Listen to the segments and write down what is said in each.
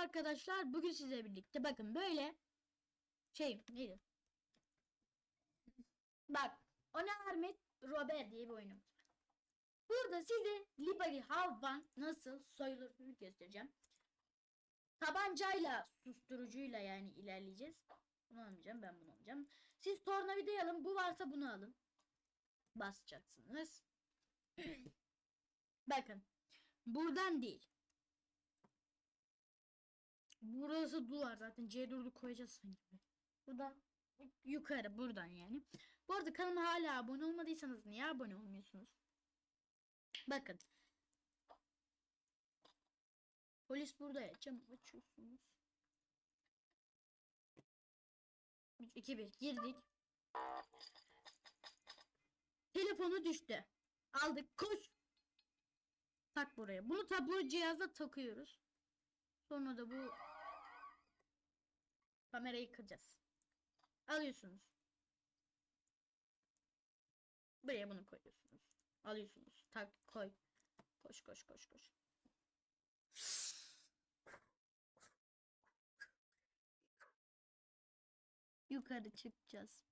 arkadaşlar. Bugün sizle birlikte bakın böyle şey neydi? Bak ona Ahmet Robert diye bir oyunumuz. Burada size Liberty Halfban nasıl soyulur göstereceğim. Tabancayla susturucuyla yani ilerleyeceğiz. Bunu almayacağım ben bunu alacağım. Siz tornavidayı alın bu varsa bunu alın. Basacaksınız. Bakın. Buradan değil. Burası duvar zaten C4'ü koyacağız sanki. Buradan yukarı buradan yani. Bu arada kanalıma hala abone olmadıysanız niye abone olmuyorsunuz? Bakın. Polis burada ya. Cam açıyorsunuz. 3, 2, 1 girdik. Telefonu düştü. Aldık. Koş. Tak buraya. Bunu tablo cihazda takıyoruz. Sonra da bu kamerayı kıracağız. Alıyorsunuz. Buraya bunu koyuyorsunuz. Alıyorsunuz. Tak koy. Koş koş koş koş. Yukarı çıkacağız.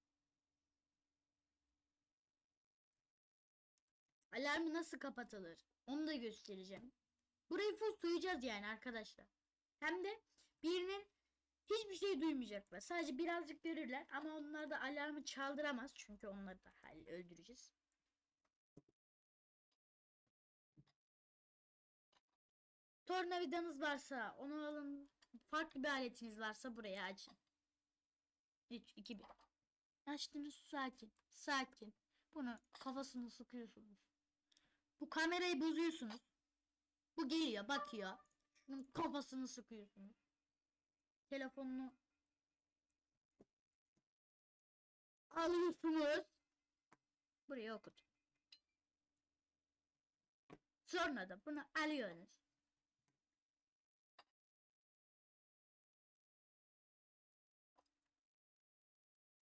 Alarmı nasıl kapatılır? Onu da göstereceğim. Burayı full duyacağız yani arkadaşlar. Hem de birinin hiçbir şey duymayacaklar. Sadece birazcık görürler ama onlar da alarmı çaldıramaz. Çünkü onları da hal öldüreceğiz. Tornavidanız varsa onu alın. Farklı bir aletiniz varsa buraya açın. 3, 2, 1. Açtınız sakin. Sakin. Bunu kafasını sıkıyorsunuz. Bu kamerayı bozuyorsunuz. Bu geliyor bakıyor. Şunun kafasını sıkıyorsunuz. Telefonunu alıyorsunuz. Buraya okut. Sonra da bunu alıyorsunuz.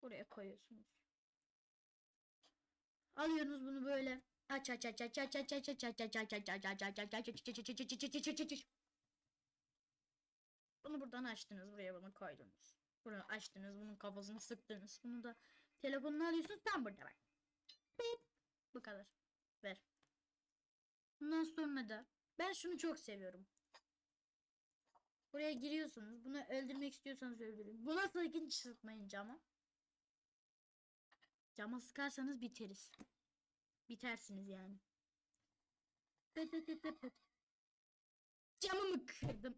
Buraya koyuyorsunuz. Alıyorsunuz bunu böyle. Aç aç aç aç aç aç aç aç aç aç aç aç aç aç aç aç aç aç aç aç Bunu buradan açtınız buraya bunu koydunuz. Bunu açtınız bunun kafasını sıktınız. Bunu da telefonunu alıyorsunuz tam burada bak. Bip. Bu kadar. Ver. Bundan sonra da ben şunu çok seviyorum. Buraya giriyorsunuz. Bunu öldürmek istiyorsanız öldürün. Buna sakın sıkmayın cama. Cama sıkarsanız biteriz. Bitersiniz yani. Camımı kırdım.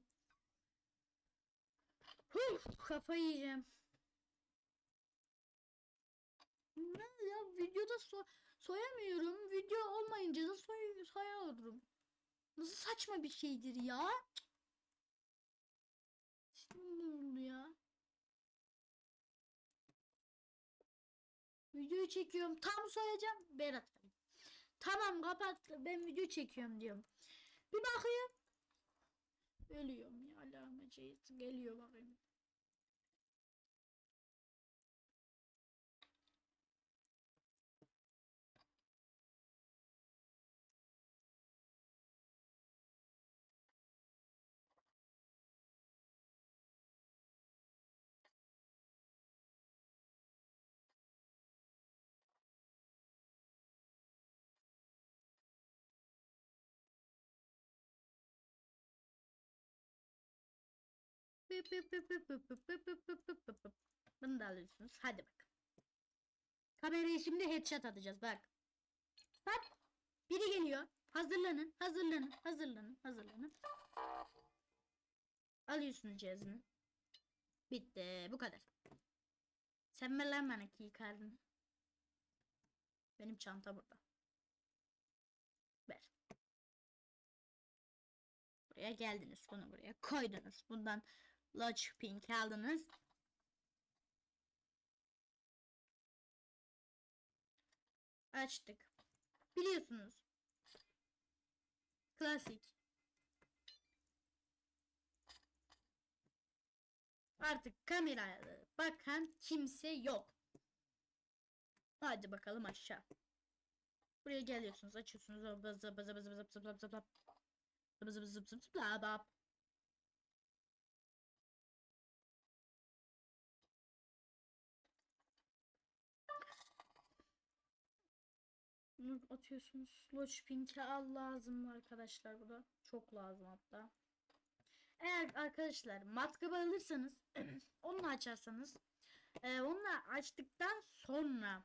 Huh, kafayı yiyeceğim. Ne ya videoda so soyamıyorum. Video olmayınca da soy soyuyorum. Nasıl saçma bir şeydir ya. Şimdi oldu ya. Videoyu çekiyorum. Tam soyacağım. Berat. Tamam kapat. Ben video çekiyorum diyorum. Bir bakayım. Ölüyorum ya. Alarmacı geliyor bakayım. Pıp. Bunu da alıyorsunuz. Hadi bak. Kamerayı şimdi headshot atacağız bak. Bak. Biri geliyor. Hazırlanın. Hazırlanın. Hazırlanın. Hazırlanın. Alıyorsunuz cihazını. Bitti. Bu kadar. Sen ver lan bana key card'ını. Benim çanta burada. Ver. Buraya geldiniz. Bunu buraya koydunuz. Bundan Lodge Pink aldınız. Açtık. Biliyorsunuz. Klasik. Artık kameraya bakan kimse yok. Hadi bakalım aşağı. Buraya geliyorsunuz, açıyorsunuz. Zıp zıp zıp zıp zıp zıp zıp zıp zıp zıp zıp zıp zıp Atıyorsunuz. Lodgepink'e al lazım arkadaşlar bu da. Çok lazım hatta. Eğer arkadaşlar matkabı alırsanız onunla açarsanız e, onunla açtıktan sonra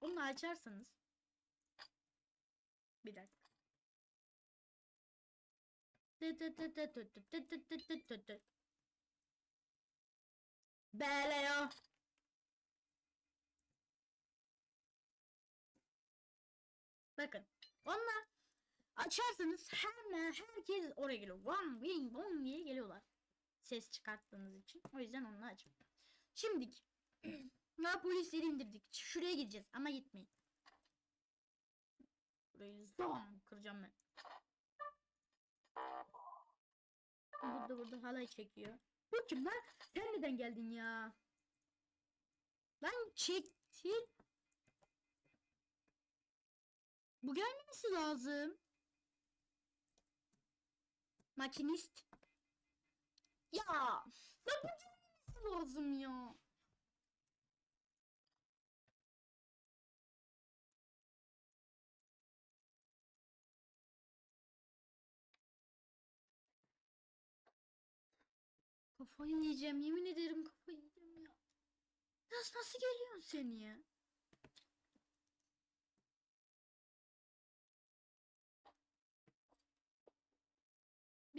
onunla açarsanız bir dakika. Böyle Bakın. Onunla açarsanız hemen herkes oraya geliyor. Van, wing, bong diye geliyorlar. Ses çıkarttığınız için. O yüzden onunla açın. Şimdilik. Ya polisleri indirdik. Şuraya gideceğiz ama gitmeyin. Burayı zam kıracağım ben. Burada burada halay çekiyor. Bu kim lan? Sen neden geldin ya? Lan çektin. Bu gelmemesi lazım. Makinist. Ya. Lan bu gelmemesi lazım ya. Kafayı yiyeceğim. Yemin ederim kafayı yiyeceğim ya. Nasıl nasıl geliyorsun sen ya?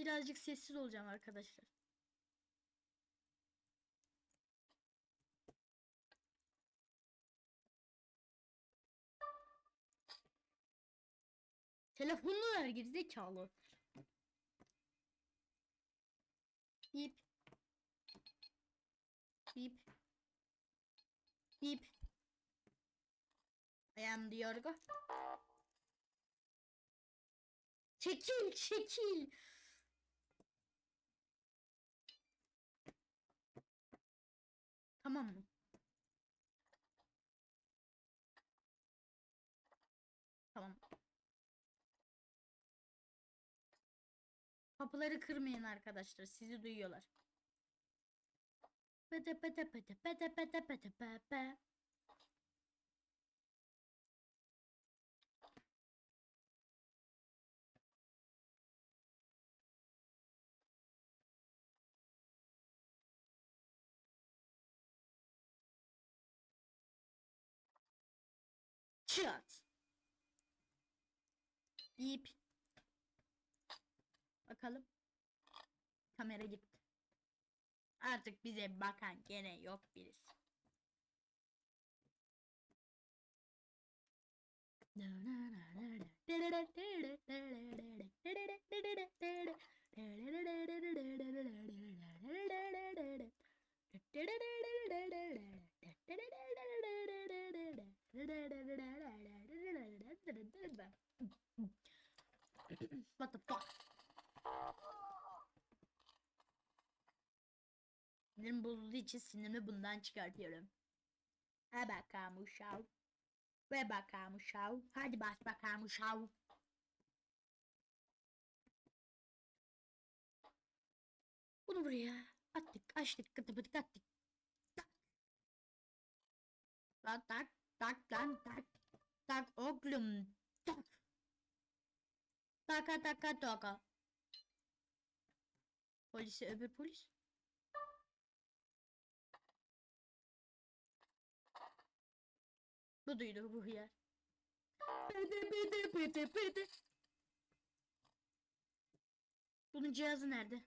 Birazcık sessiz olacağım arkadaşlar. Telefonunu ver gerizekalı. Bip. Bip. Bip. I am the Yorgo. Çekil, çekil. Tamam mı? Tamam. Kapıları kırmayın arkadaşlar. Sizi duyuyorlar. Pete pete pete pete pete pete pepe. Bip. Bakalım. Kamera gitti. Artık bize bakan gene yok birisi. Sinirim bozulduğu için sinirimi bundan çıkartıyorum. Ha bakalım uşağı. Ve bakalım uşağı. Hadi bas bakalım uşağı. Bunu buraya attık, açtık, kıtı attık. Tak. Tak tak tak lan tak. Tak oğlum tak. Taka taka taka. Polisi öbür polis. Bu duydu bu hıyar. Pıdı pıdı pıdı pıdı. Bunun cihazı nerede?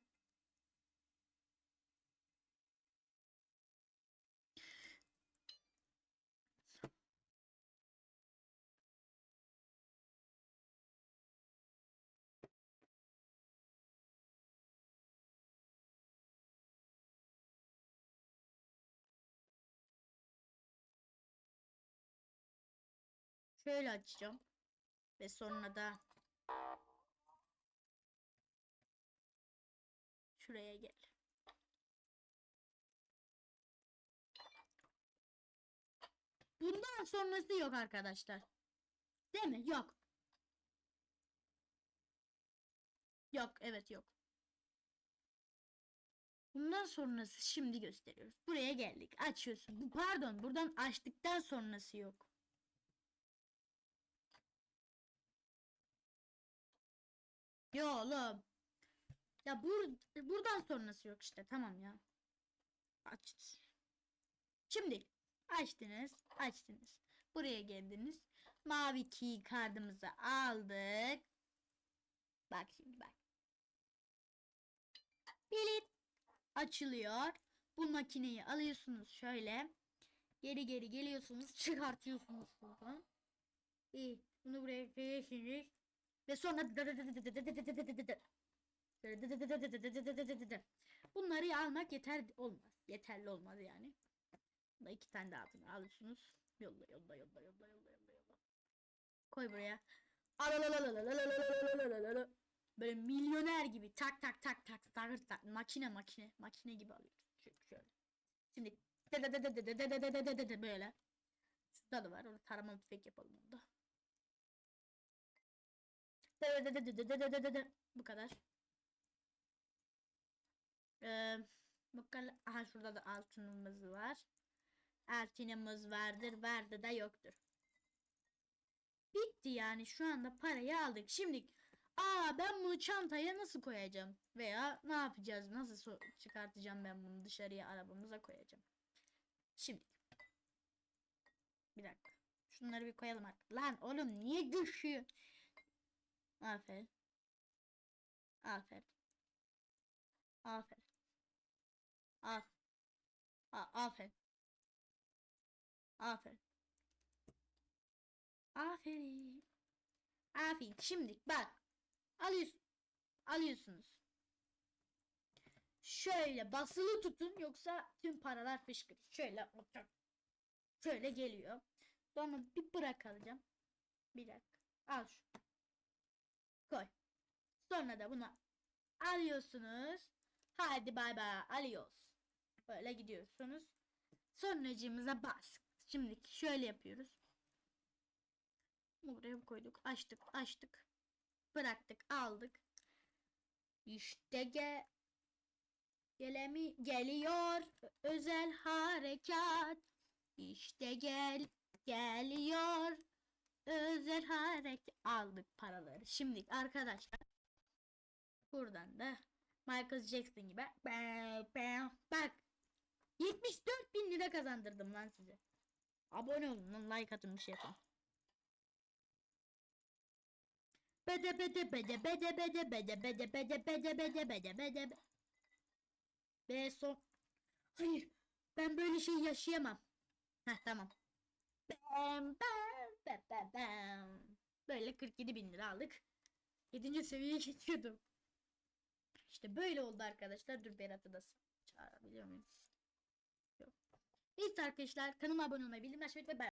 Şöyle açacağım. Ve sonra da şuraya gel. Bundan sonrası yok arkadaşlar. Değil mi? Yok. Yok, evet yok. Bundan sonrası şimdi gösteriyoruz. Buraya geldik. Açıyorsun. Pardon buradan açtıktan sonrası yok. Yo oğlum. Ya bur buradan sonrası yok işte. Tamam ya. Aç. Şimdi açtınız. Açtınız. Buraya geldiniz. Mavi key kartımızı aldık. Bak şimdi bak. Bilit açılıyor. Bu makineyi alıyorsunuz şöyle. Geri geri geliyorsunuz. Çıkartıyorsunuz buradan. İyi. Bunu buraya koyuyorsunuz. Ve sonra bunları almak yeter olmaz. Yeterli olmaz yani. Da iki tane daha atın. Alıyorsunuz. Yolla yolla yolla yolla yolla yolla yolla. Koy buraya. Böyle milyoner gibi tak tak tak tak tak tak makine makine makine gibi alıyoruz. Şöyle. Şimdi böyle. Şurada da var. Onu taramalı tüfek yapalım onda. Bu kadar. Ee, kadar. Aha şurada da altınımız var. Altınımız vardır. Vardı da yoktur. Bitti yani. Şu anda parayı aldık. Şimdi aa ben bunu çantaya nasıl koyacağım? Veya ne yapacağız? Nasıl so- çıkartacağım ben bunu dışarıya arabamıza koyacağım. Şimdi. Bir dakika. Şunları bir koyalım artık. Lan oğlum niye düşüyor? Aferin. Aferin. Aferin. Af. A- aferin. Aferin. Aferin. Aferin. Şimdi bak. Alıyorsun. Alıyorsunuz. Şöyle basılı tutun yoksa tüm paralar fışkırır. Şöyle. Şöyle geliyor. Sonra bir bırak alacağım. Bir dakika. Al şu. Koy. Sonra da bunu alıyorsunuz. Hadi bay bay alıyoruz. Böyle gidiyorsunuz. Sonracığımıza bas. Şimdi şöyle yapıyoruz. Buraya koyduk. Açtık. Açtık. Bıraktık. Aldık. İşte ge gelemi geliyor özel harekat. İşte gel geliyor özel harekat. Aldık paraları. Şimdi arkadaşlar buradan da Michael Jackson gibi bak 74 bin lira kazandırdım lan size. Abone olun lan like atın bir şey yapın. Bede bede bede bede bede bede bede bede bede bede bede bede be- Ve son Hayır ben böyle şey yaşayamam. Heh tamam. Bam, bam. Böyle 47 bin lira aldık. 7. seviyeye geçiyordum. İşte böyle oldu arkadaşlar. Dur Berat'ı da çağırabiliyor muyum? Yok. Neyse arkadaşlar kanalıma abone olmayı, bildirimleri açmayı ve